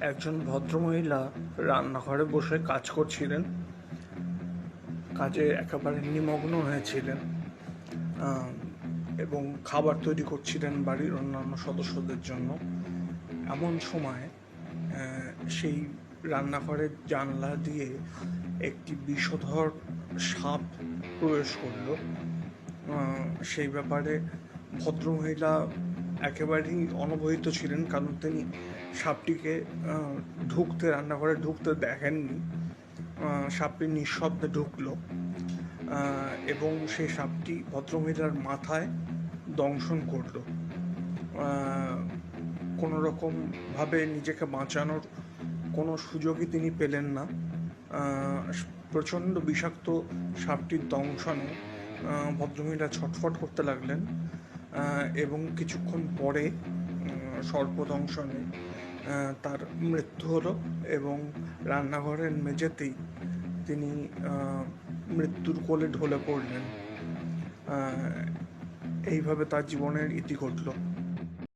একজন ভদ্রমহিলা রান্নাঘরে বসে কাজ করছিলেন। কাজে একেবারে নিমগ্ন হয়েছিলেন এবং খাবার তৈরি করছিলেন বাড়ির অন্যান্য সদস্যদের জন্য। এমন সময় সেই রান্নাঘরের জানলা দিয়ে একটি বিষধর সাপ প্রবেশ করল। সেই ব্যাপারে ভদ্রমহিলা একেবারেই অনবহিত ছিলেন, কারণ তিনি সাপটিকে ঢুকতে, রান্নাঘরে ঢুকতে দেখেননি। সাপটি নিঃশব্দে ঢুকলো। এবং সেই সাপটি ভদ্রমহিলার মাথায় দংশন করল। কোনো রকমভাবে নিজেকে বাঁচানোর কোনো সুযোগই তিনি পেলেন না। প্রচণ্ড বিষাক্ত সাপটির দংশনে ভদ্রমহিলা ছটফট করতে লাগলেন। এবং কিছুক্ষণ পরে সর্পদংশনে তার মৃত্যু হলো এবং রান্নাঘরের মেঝেতেই তিনি মৃত্যুর কোলে ঢলে পড়লেন। এইভাবে তার জীবনের ইতি ঘটলো।